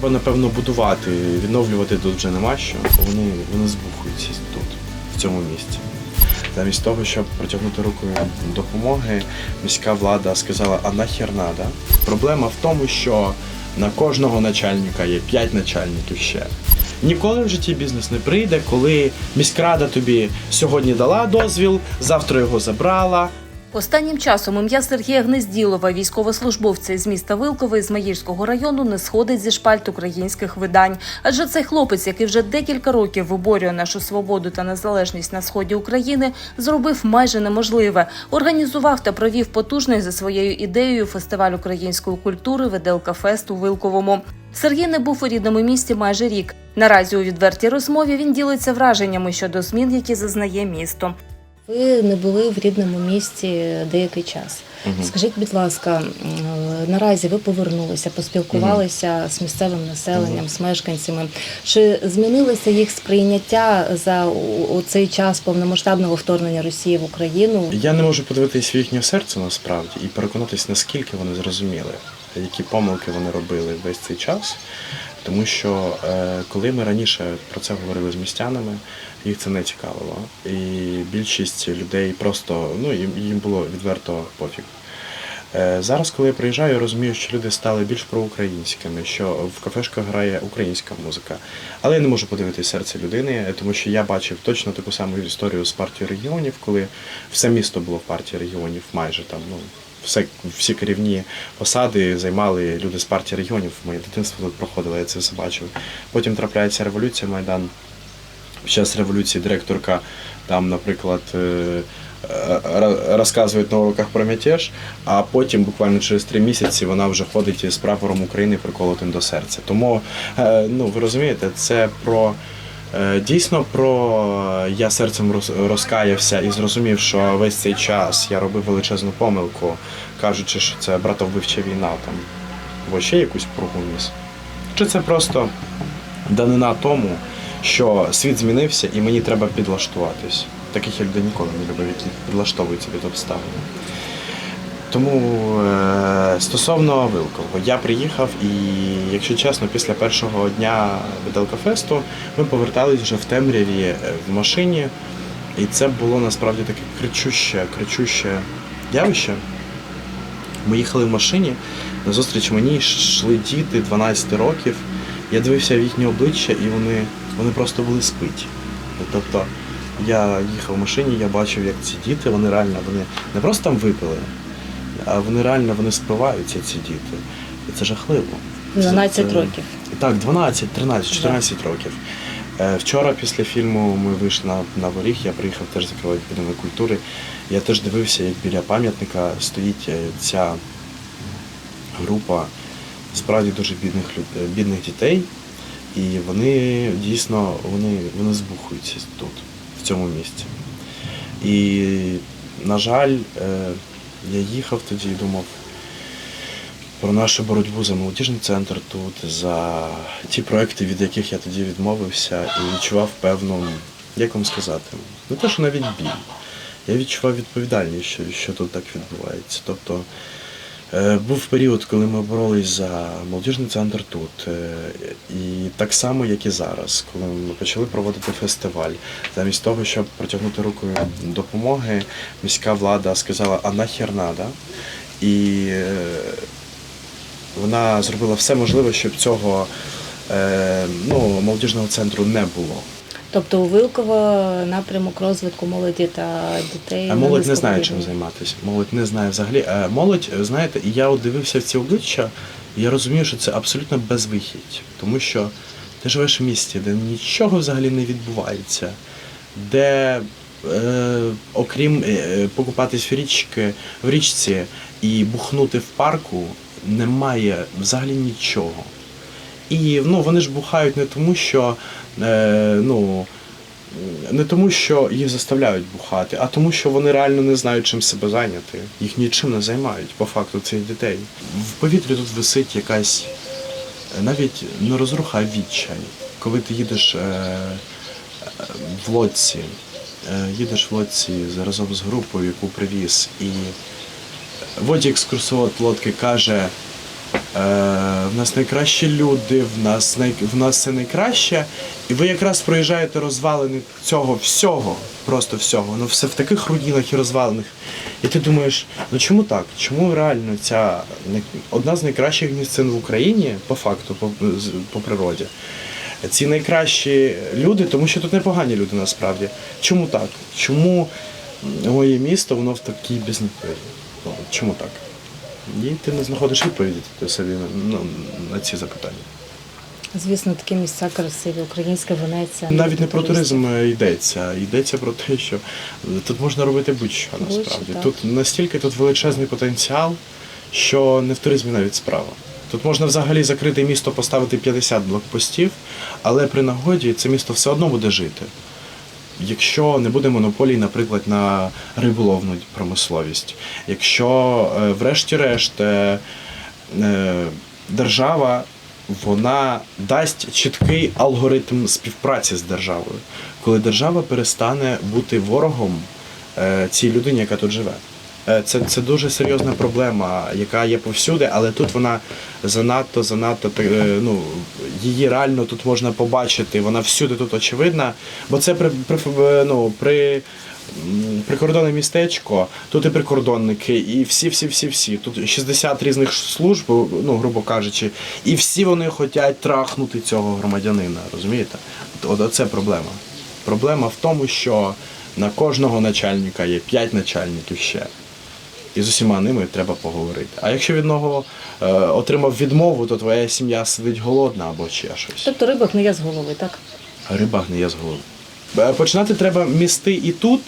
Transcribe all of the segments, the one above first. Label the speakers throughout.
Speaker 1: Треба, напевно, будувати, відновлювати тут вже нема що. Вони, вони збухуються тут, в цьому місці. Замість того, щоб протягнути руку допомоги, міська влада сказала, а нахер надо. Проблема в тому, що на кожного начальника є 5 начальників ще. Ніколи в житті бізнес не прийде, коли міськрада тобі сьогодні дала дозвіл, завтра його забрала,
Speaker 2: Останнім часом ім'я Сергія Гнезділова, військовослужбовця із міста Вилкове з Маїрського району, не сходить зі шпальт українських видань. Адже цей хлопець, який вже декілька років виборює нашу свободу та незалежність на сході України, зробив майже неможливе. Організував та провів потужний за своєю ідеєю фестиваль української культури Веделка Фест у Вилковому. Сергій не був у рідному місті майже рік. Наразі у відвертій розмові він ділиться враженнями щодо змін, які зазнає місто.
Speaker 3: Ви не були в рідному місті деякий час. Скажіть, будь ласка, наразі ви повернулися, поспілкувалися з місцевим населенням, з мешканцями. Чи змінилося їх сприйняття за цей час повномасштабного вторгнення Росії в Україну?
Speaker 1: Я не можу подивитись в їхнє серце насправді і переконатись, наскільки вони зрозуміли, які помилки вони робили весь цей час. Тому що е, коли ми раніше про це говорили з містянами, їх це не цікавило. І більшість людей просто ну їм, було відверто пофіг. Е, Зараз, коли я приїжджаю, я розумію, що люди стали більш проукраїнськими, що в кафешках грає українська музика. Але я не можу подивитися серце людини, тому що я бачив точно таку саму історію з партією регіонів, коли все місто було в партії регіонів, майже там, ну. Все, всі керівні посади займали люди з партії регіонів. Моє дитинство тут проходило, я це все бачив. Потім трапляється революція Майдан. Під час революції директорка там, наприклад, е, е, розказує на уроках про мятеж, а потім буквально через три місяці вона вже ходить із прапором України приколотим до серця. Тому, е, ну ви розумієте, це про. Е, Дійсно, про я серцем розкаявся і зрозумів, що весь цей час я робив величезну помилку, кажучи, що це братовбивча війна там, або ще якусь пругу. Чи це просто данина тому, що світ змінився і мені треба підлаштуватись. Таких як до ніколи не любив, які підлаштовуються під обставини. Тому е, стосовно Вилкового, я приїхав і, якщо чесно, після першого дня Виделкафесту ми повертались вже в темряві е, в машині, і це було насправді таке кричуще, кричуще явище. Ми їхали в машині, назустріч мені йшли діти 12 років. Я дивився в їхні обличчя, і вони, вони просто були спиті. Тобто я їхав в машині, я бачив, як ці діти, вони реально вони не просто там випили, вони реально вони спиваються, ці діти. І це жахливо.
Speaker 3: 12
Speaker 1: це-
Speaker 3: років.
Speaker 1: Так, 12, 13, 14 років. Е, Вчора після фільму ми вийшли на, на воріг, я приїхав теж закривати будинок культури. Я теж дивився, як біля пам'ятника стоїть е, ця група справді дуже бідних люд- е, бідних дітей. І вони дійсно вони, вони збухуються тут, в цьому місці. І, на жаль, я їхав тоді і думав про нашу боротьбу за молодіжний центр тут, за ті проекти, від яких я тоді відмовився, і відчував певну, як вам сказати, не те, що навіть біль. Я відчував відповідальність, що, що тут так відбувається. Тобто був період, коли ми боролись за молодіжний центр тут. е, І так само, як і зараз, коли ми почали проводити фестиваль, замість того, щоб протягнути руку допомоги, міська влада сказала, а нахер надо. І е, вона зробила все можливе, щоб цього е, ну, молодіжного центру не було.
Speaker 3: Тобто у Вилково напрямок розвитку молоді та дітей.
Speaker 1: А молодь не знає, чим займатися. Молодь не знає взагалі. Е, Молодь, знаєте, я от дивився в ці обличчя, і я розумію, що це абсолютно безвихідь. Тому що ти живеш в місті, де нічого взагалі не відбувається, де е, окрім е, покупатись в річки, в річці і бухнути в парку, немає взагалі нічого. І ну, вони ж бухають не тому, що е, ну, не тому, що їх заставляють бухати, а тому, що вони реально не знають, чим себе зайняти. Їх нічим не займають, по факту, цих дітей. В повітрі тут висить якась е, навіть не розруха, а відчай. Коли ти їдеш е, в лодці, е, їдеш в лодці разом з групою, яку привіз, і водій екскурсовод лодки каже: в нас найкращі люди, в нас, най, в нас все найкраще. І ви якраз проїжджаєте розвалини цього всього, просто всього. Ну все в таких руїнах і розвалених. І ти думаєш, ну чому так? Чому реально ця одна з найкращих місцин в Україні, по факту, по, по природі? Ці найкращі люди, тому що тут непогані люди насправді. Чому так? Чому моє місто воно в такій безнадії? Ну, Чому так? І ти не знаходиш відповіді ти собі ну, на ці запитання.
Speaker 3: Звісно, такі місця красиві, українська Венеція.
Speaker 1: Навіть не про туризм йдеться. Йдеться про те, що тут можна робити будь-що
Speaker 3: Будь-що,
Speaker 1: насправді.
Speaker 3: так.
Speaker 1: Тут настільки тут величезний потенціал, що не в туризмі навіть справа. Тут можна взагалі закрити місто, поставити 50 блокпостів, але при нагоді це місто все одно буде жити. Якщо не буде монополій, наприклад, на риболовну промисловість, якщо, е, врешті-решт, е, е, держава вона дасть чіткий алгоритм співпраці з державою, коли держава перестане бути ворогом цій людині, яка тут живе. Е, Це, це дуже серйозна проблема, яка є повсюди, але тут вона занадто, занадто е, ну, її реально тут можна побачити, вона всюди тут очевидна. Бо це при, при, е, ну, при прикордонне містечко, тут і прикордонники, і всі, всі, всі, всі. Тут 60 різних служб, ну, грубо кажучи, і всі вони хочуть трахнути цього громадянина, розумієте? От, от це проблема. Проблема в тому, що на кожного начальника є 5 начальників ще. І з усіма ними треба поговорити. А якщо від одного е, отримав відмову, то твоя сім'я сидить голодна або ще щось.
Speaker 3: Тобто риба гниє з голови, так?
Speaker 1: Риба гниє з голови. Е, Починати треба місти і тут,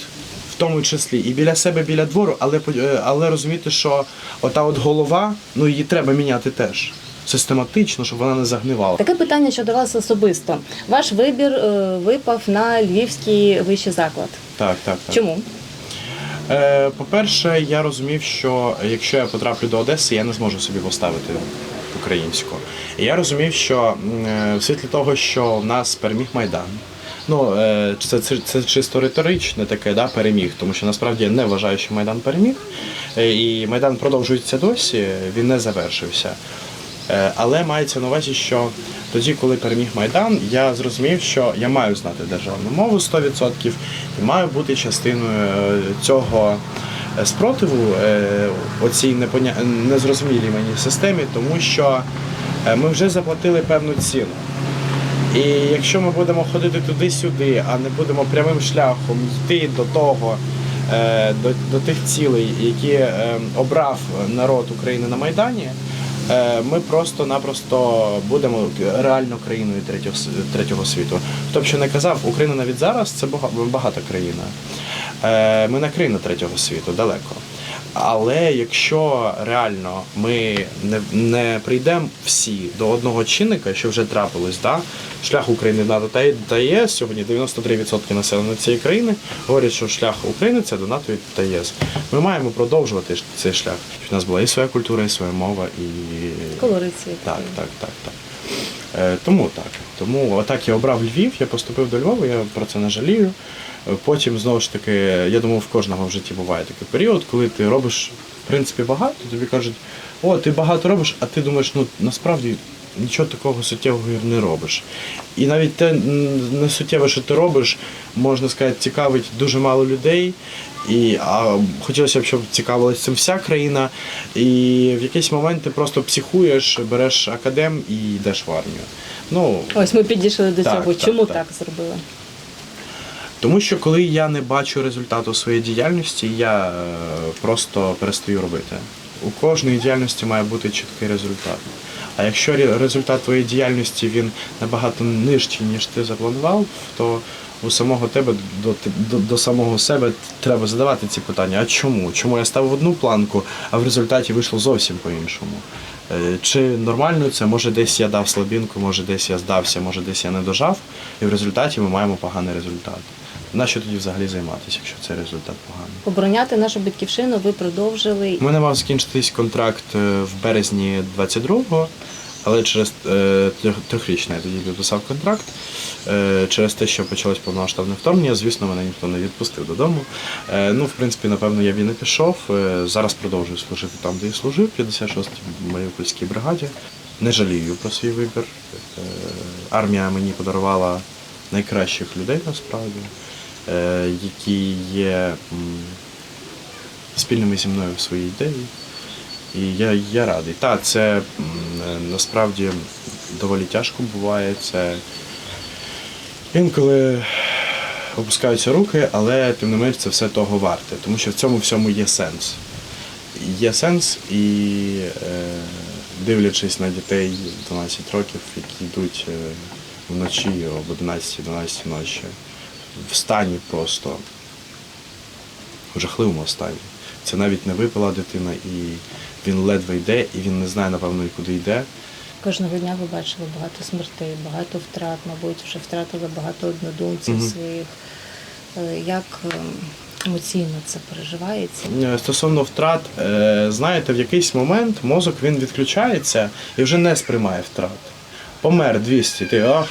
Speaker 1: в тому числі, і біля себе, біля двору, але, е, але розуміти, що ота от голова, ну її треба міняти теж. Систематично, щоб вона не загнивала.
Speaker 3: Таке питання щодо вас особисто. Ваш вибір е, випав на Львівський вищий заклад.
Speaker 1: Так, так, так.
Speaker 3: Чому?
Speaker 1: Е, По-перше, я розумів, що якщо я потраплю до Одеси, я не зможу собі поставити українську. Я розумів, що е, в світлі того, що в нас переміг Майдан. Ну, е, це, це, це чисто риторичне таке, да, переміг, тому що насправді я не вважаю, що Майдан переміг. І Майдан продовжується досі, він не завершився. Е, Але мається на увазі, що тоді, коли переміг Майдан, я зрозумів, що я маю знати державну мову 100% і маю бути частиною е, цього е, спротиву оцій непоня... незрозумілій мені системі, тому що ми вже заплатили певну ціну. І якщо ми будемо ходити туди-сюди, а не будемо прямим шляхом йти до того, до, до тих цілей, які обрав народ України на Майдані, ми просто-напросто будемо реально країною третього, третього світу. Хто б що не казав, Україна навіть зараз це бага- багата країна. Е, Ми не країна третього світу, далеко. Але якщо реально ми не, не прийдемо всі до одного чинника, що вже трапилось, да? шлях України НАТО та, ЄС, сьогодні 93% населення цієї країни говорять, що шлях України це до НАТО та ЄС. Ми маємо продовжувати цей шлях. Щоб у нас була і своя культура, і своя мова, і
Speaker 3: Колориці.
Speaker 1: так, так, так, так. Е, тому так. Тому отак я обрав Львів, я поступив до Львова, я про це не жалію. Е, Потім знову ж таки, я думаю, в кожного в житті буває такий період, коли ти робиш в принципі багато, тобі кажуть, о, ти багато робиш, а ти думаєш, ну насправді нічого такого суттєвого не робиш. І навіть те суттєве, що ти робиш, можна сказати, цікавить дуже мало людей. І а хотілося б, щоб цікавилася цим вся країна. І в якийсь момент ти просто психуєш, береш академ і йдеш в армію. Ну,
Speaker 3: Ось ми підійшли до
Speaker 1: Так,
Speaker 3: цього.
Speaker 1: так,
Speaker 3: Чому
Speaker 1: так.
Speaker 3: так зробили?
Speaker 1: Тому що коли я не бачу результату своєї діяльності, я е, просто перестаю робити. У кожної діяльності має бути чіткий результат. А якщо ре- результат твоєї діяльності він набагато нижчий, ніж ти запланував, то у самого тебе до, до, до самого себе треба задавати ці питання. А чому? Чому я ставив одну планку, а в результаті вийшло зовсім по-іншому? Е, Чи нормально це? Може десь я дав слабінку, може десь я здався, може десь я не дожав, і в результаті ми маємо поганий результат. Нащо тоді взагалі займатися, якщо цей результат поганий?
Speaker 3: Обороняти нашу батьківщину ви продовжили.
Speaker 1: У мене мав закінчитись контракт е, в березні 22-го. Але через е, трьох- трьохрічний я тоді підписав контракт. Е, через те, що почалось повномасштабне вторгнення, звісно, мене ніхто не відпустив додому. Е, ну, в принципі, напевно, я б і не пішов. Е, зараз продовжую служити там, де і служив, 56-й Маріупольській бригаді. Не жалію про свій вибір. Е, армія мені подарувала найкращих людей насправді, е, які є спільними зі мною в своїй ідеї. І я, я радий. Так, це насправді доволі тяжко буває. Це інколи опускаються руки, але тим не менш це все того варте, тому що в цьому всьому є сенс. Є сенс, і е, дивлячись на дітей 12 років, які йдуть е, вночі об 11-12 ночі, в стані просто в жахливому стані. Це навіть не випила дитина, і він ледве йде, і він не знає, напевно, і куди йде.
Speaker 3: Кожного дня ви бачили багато смертей, багато втрат, мабуть, вже втратили багато однодумців
Speaker 1: Мгм.
Speaker 3: своїх. Е, Як ем, емоційно це переживається?
Speaker 1: Е, Стосовно втрат, е, знаєте, в якийсь момент мозок він відключається і вже не сприймає втрат. Помер 200, ти ах,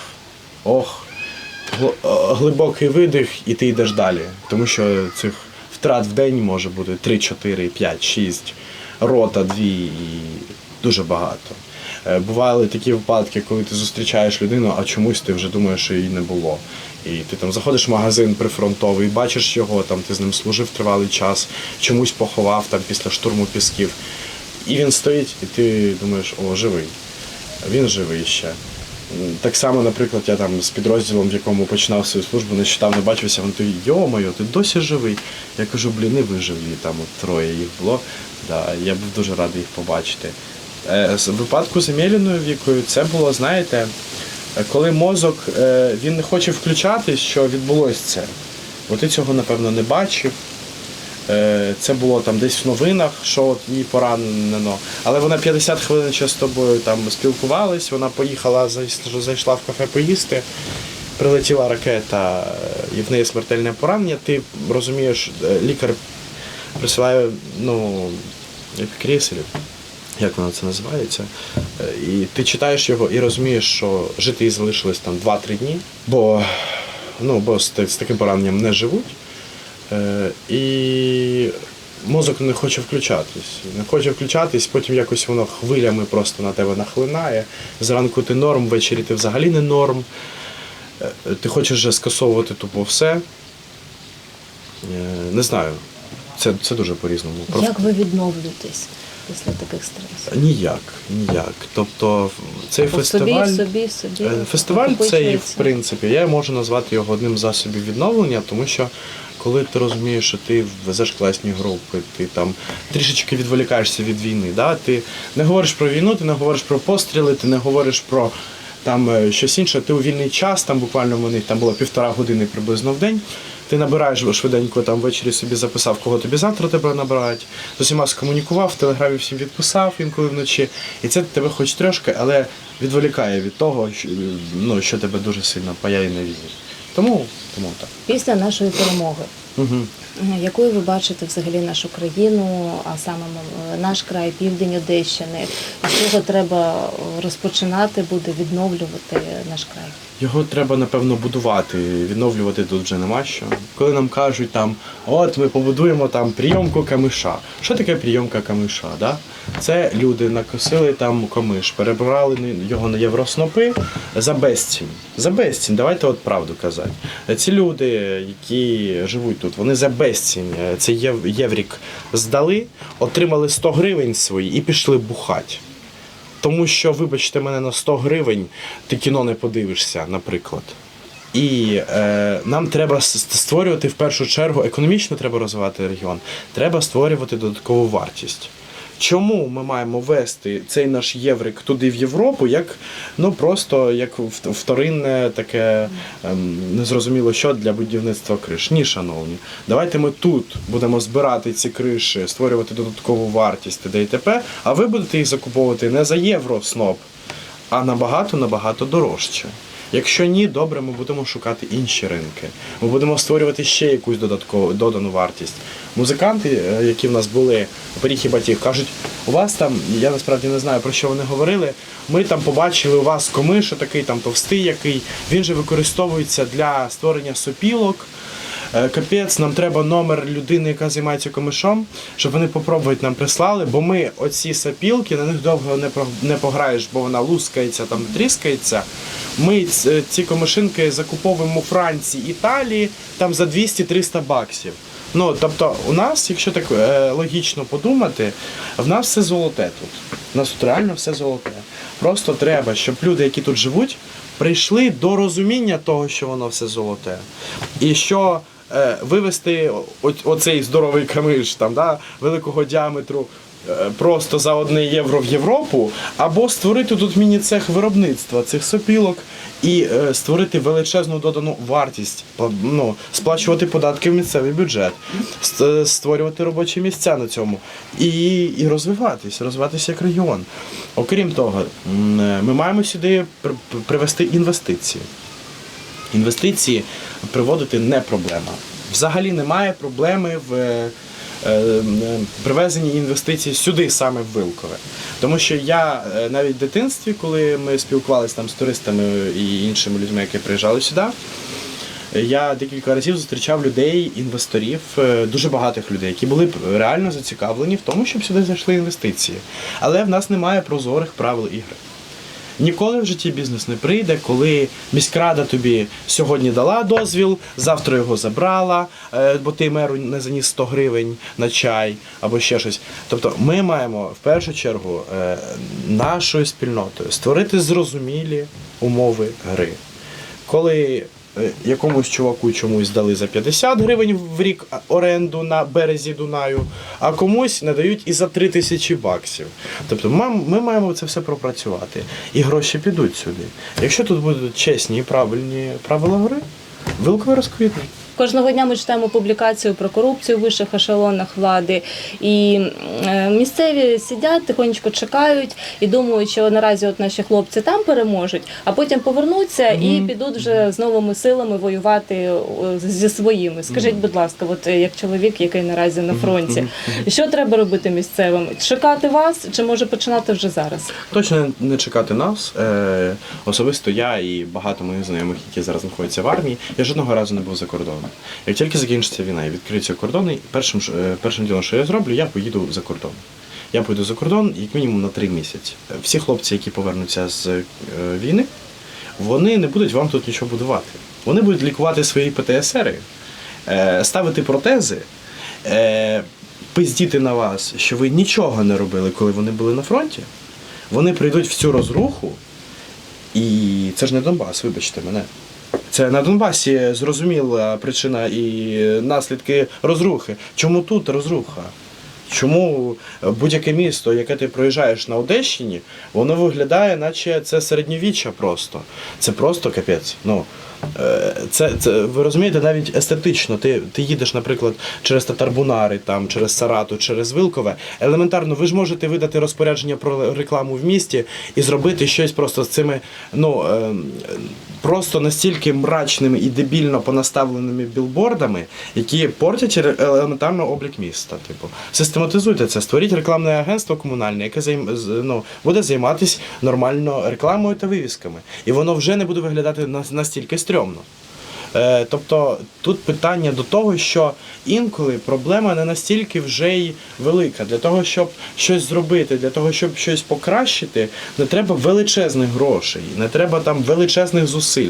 Speaker 1: ох, глибокий видих, і ти йдеш далі. Тому що цих втрат в день може бути 3, 4, 5, 6, рота, 2 і дуже багато. Е, Бували такі випадки, коли ти зустрічаєш людину, а чомусь ти вже думаєш, що її не було. І ти там заходиш в магазин прифронтовий, бачиш його, там ти з ним служив тривалий час, чомусь поховав там після штурму пісків. І він стоїть, і ти думаєш, о, живий. Він живий ще. Так само, наприклад, я там з підрозділом, в якому починав свою службу, нещодавно бачився, він той, йо-моє, ти досі живий. Я кажу, блін, не виживі, там от троє їх було. Да, я був дуже радий їх побачити. Е, з- випадку з Емеліною вікою це було, знаєте, е, коли мозок е, він не хоче включатись, що відбулося це. Бо ти цього, напевно, не бачив. Е, Це було там десь в новинах, що от її поранено. Але вона 50 хвилин ще з тобою там спілкувалась, вона поїхала, зайш- зайшла в кафе поїсти, прилетіла ракета, е, і в неї смертельне поранення. Ти розумієш, е, лікар присилає ну, епікріселів, як воно це називається. І ти читаєш його і розумієш, що жити їй залишилось там 2-3 дні, бо, ну, бо з таким пораненням не живуть. Е, І мозок не хоче включатись. Не хоче включатись, потім якось воно хвилями просто на тебе нахлинає. Зранку ти норм, ввечері ти взагалі не норм. Е, Ти хочеш вже скасовувати тупо все. Е, Не знаю. Це, це дуже по-різному. Просто-
Speaker 3: Як ви відновлюєтесь після таких стресів?
Speaker 1: Ніяк, ніяк. Тобто цей
Speaker 3: По
Speaker 1: фестиваль.
Speaker 3: собі, собі, собі.
Speaker 1: Фестиваль цей, в принципі, я можу назвати його одним з засобів відновлення, тому що коли ти розумієш, що ти везеш класні групи, ти там трішечки відволікаєшся від війни, да? ти не говориш про війну, ти не говориш про постріли, ти не говориш про там е, щось інше, ти у вільний час, там буквально в мене там було півтора години приблизно в день. Ти набираєш швиденько там ввечері собі записав, кого тобі завтра тебе набирають. З усіма скомунікував, в телеграмі всім відписав інколи вночі. І це тебе хоч трошки, але відволікає від того, що, ну, що тебе дуже сильно паяє на війні. Тому, тому так.
Speaker 3: Після нашої перемоги.
Speaker 1: Угу.
Speaker 3: Якою ви бачите взагалі нашу країну, а саме наш край, південь Одещини? З чого треба розпочинати буде відновлювати наш край?
Speaker 1: Його треба, напевно, будувати. Відновлювати тут вже нема що. Коли нам кажуть там, от ми побудуємо там прийомку камиша. Що таке прийомка камиша? Да? Це люди накосили там комиш, перебрали його на євроснопи за безцінь. За безцінь, давайте от правду казати. Ці люди, які живуть тут, вони за безцінь Це цей єврік здали, отримали 100 гривень свої і пішли бухати. Тому що, вибачте мене, на 100 гривень ти кіно не подивишся, наприклад. І е, нам треба створювати в першу чергу, економічно треба розвивати регіон, треба створювати додаткову вартість. Чому ми маємо вести цей наш єврик туди в Європу, як ну просто як вторинне таке ем, незрозуміло що для будівництва криш? Ні, шановні, давайте ми тут будемо збирати ці криші, створювати додаткову вартість т.д. і т.п., а ви будете їх закуповувати не за євро сноп, а набагато набагато дорожче. Якщо ні, добре, ми будемо шукати інші ринки. Ми будемо створювати ще якусь додаткову додану вартість. Музиканти, е, які в нас були поріг і батіг, кажуть, у вас там, я насправді не знаю про що вони говорили. Ми там побачили у вас комиша такий там товстий, який він же використовується для створення сопілок. Е, Капець, нам треба номер людини, яка займається комишом, щоб вони попробувати нам прислали, бо ми оці сапілки, на них довго не, не пограєш, бо вона лускається, там тріскається. Ми ці комишинки закуповуємо у Франції, Італії там за 200-300 баксів. Ну, тобто, у нас, якщо так е, логічно подумати, в нас все золоте тут. У нас тут реально все золоте. Просто треба, щоб люди, які тут живуть, прийшли до розуміння того, що воно все золоте. І що е, вивести оцей здоровий камиш там, да, великого діаметру е, просто за одне євро в Європу, або створити тут міні-цех виробництва цих сопілок і е, створити величезну додану вартість, ну, сплачувати податки в місцевий бюджет, створювати робочі місця на цьому і, і розвиватись, розвиватися як регіон. Окрім того, е, ми маємо сюди привести інвестиції. Інвестиції приводити не проблема. Взагалі немає проблеми в е, е, привезенні інвестицій сюди, саме в Вилкове. Тому що я е, навіть в дитинстві, коли ми спілкувалися там з туристами і іншими людьми, які приїжджали сюди, я декілька разів зустрічав людей, інвесторів, е, дуже багатих людей, які були реально зацікавлені в тому, щоб сюди зайшли інвестиції. Але в нас немає прозорих правил ігри. Ніколи в житті бізнес не прийде, коли міськрада тобі сьогодні дала дозвіл, завтра його забрала, е, бо ти меру не заніс 100 гривень на чай або ще щось. Тобто ми маємо в першу чергу е, нашою спільнотою створити зрозумілі умови гри. Коли якомусь чуваку чомусь дали за 50 гривень в рік оренду на березі Дунаю, а комусь надають і за 3 тисячі баксів. Тобто ми маємо це все пропрацювати. І гроші підуть сюди. Якщо тут будуть чесні і правильні правила гри, вилкове розквітне.
Speaker 3: Кожного дня ми читаємо публікацію про корупцію в вищих ешелонах влади, і е, місцеві сидять, тихонечко чекають і думають, що наразі от наші хлопці там переможуть, а потім повернуться і підуть вже з новими силами воювати е, зі своїми. Скажіть, будь ласка, от е, як чоловік, який наразі на фронті, що треба робити місцевим? Чекати вас чи може починати вже зараз?
Speaker 1: Точно не чекати нас. Особисто я і багато моїх знайомих, які зараз знаходяться в армії, я жодного разу не був за кордоном. Як тільки закінчиться війна і відкриються кордони, першим, е, першим ділом, що я зроблю, я поїду за кордон. Я поїду за кордон як мінімум на три місяці. Всі хлопці, які повернуться з е, війни, вони не будуть вам тут нічого будувати. Вони будуть лікувати свої ПТСРи, е, ставити протези, пиздіти на вас, що ви нічого не робили, коли вони були на фронті. Вони прийдуть в цю розруху, і це ж не Донбас, вибачте мене. Це на Донбасі зрозуміла причина і наслідки розрухи. Чому тут розруха? Чому будь-яке місто, яке ти проїжджаєш на Одещині, воно виглядає, наче це середньовіччя просто. Це просто капець. Ну, це, це, ви розумієте, навіть естетично. Ти, ти їдеш, наприклад, через Татарбунари, там, через Сарату, через Вилкове. Елементарно, ви ж можете видати розпорядження про рекламу в місті і зробити щось просто з цими, ну, е, просто настільки мрачними і дебільно понаставленими білбордами, які портять елементарно облік міста. Типу, систематизуйте це, створіть рекламне агентство комунальне, яке займ, ну, буде займатися нормально рекламою та вивісками. І воно вже не буде виглядати на- настільки стрьомно. Е, тобто тут питання до того, що інколи проблема не настільки вже й велика. Для того, щоб щось зробити, для того, щоб щось покращити, не треба величезних грошей, не треба там величезних зусиль.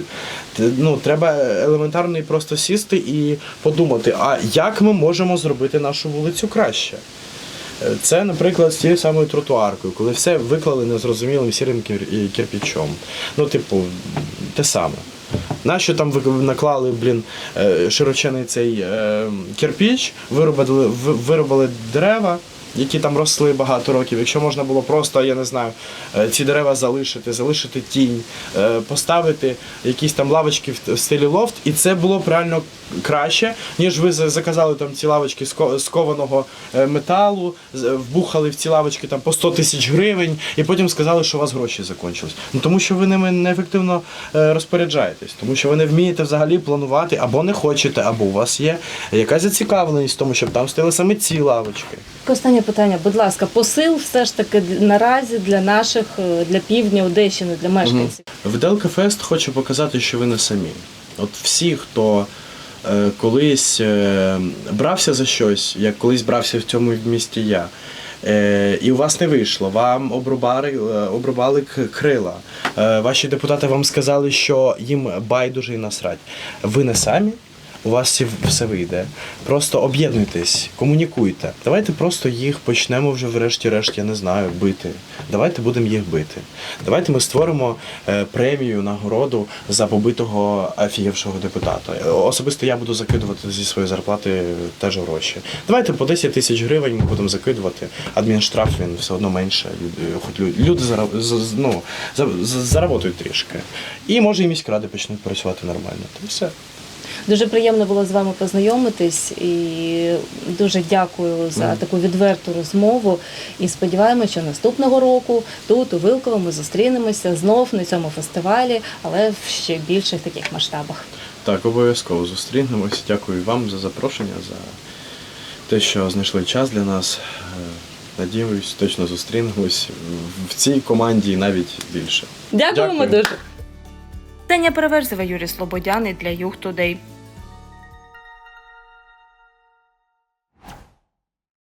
Speaker 1: Ну, треба елементарно і просто сісти і подумати, а як ми можемо зробити нашу вулицю краще. Е, Це, наприклад, з тією самою тротуаркою, коли все виклали незрозумілим сірим кір- і кирпічом. Ну, типу, те саме. Нащо там наклали, блін, е, широчений цей е, кирпіч, виробили, виробили дерева, які там росли багато років, якщо можна було просто, я не знаю, е, ці дерева залишити, залишити тінь, е, поставити якісь там лавочки в- стилі лофт, і це було б реально краще, ніж ви заказали там ці лавочки з кованого е, металу, вбухали в ці лавочки там по 100 тисяч гривень, і потім сказали, що у вас гроші закінчились. Ну тому що ви ними неефективно е, розпоряджаєтесь, тому що ви не вмієте взагалі планувати або не хочете, або у вас є якась зацікавленість в тому, щоб там стояли саме ці лавочки.
Speaker 3: Останнє питання, будь ласка, посил все ж таки наразі для наших, е, для півдня Одещини, для мешканців.
Speaker 1: Виделка Фест хоче показати, що ви не самі. От всі, хто е, колись е, брався за щось, як колись брався в цьому місті я. Е, і у вас не вийшло, вам обрубали, е, обрубали крила. Е, ваші депутати вам сказали, що їм байдуже і насрать. Ви не самі, у вас все вийде. Просто об'єднуйтесь, комунікуйте. Давайте просто їх почнемо вже врешті-решт, я не знаю, бити. Давайте будемо їх бити. Давайте ми створимо е, премію, нагороду за побитого офігівшого депутата. Особисто я буду закидувати зі своєї зарплати теж гроші. Давайте по 10 тисяч гривень ми будемо закидувати. Адмінштраф він все одно менше. Хоч лю- люди з- ну, заработають трішки. І може і міськради почнуть працювати нормально. Та все.
Speaker 3: Дуже приємно було з вами познайомитись і дуже дякую за таку відверту розмову. І сподіваємося, що наступного року тут, у Вилково, ми зустрінемося знов на цьому фестивалі, але в ще більших таких масштабах.
Speaker 1: Так, обов'язково зустрінемось. Дякую вам за запрошення, за те, що знайшли час для нас. Е, Надіюсь, точно зустрінемось в цій команді і навіть більше.
Speaker 3: Дякуємо
Speaker 1: Дякую.
Speaker 3: дуже.
Speaker 2: Таня Переверзева, Юрій Слободяний для Юг Тудей.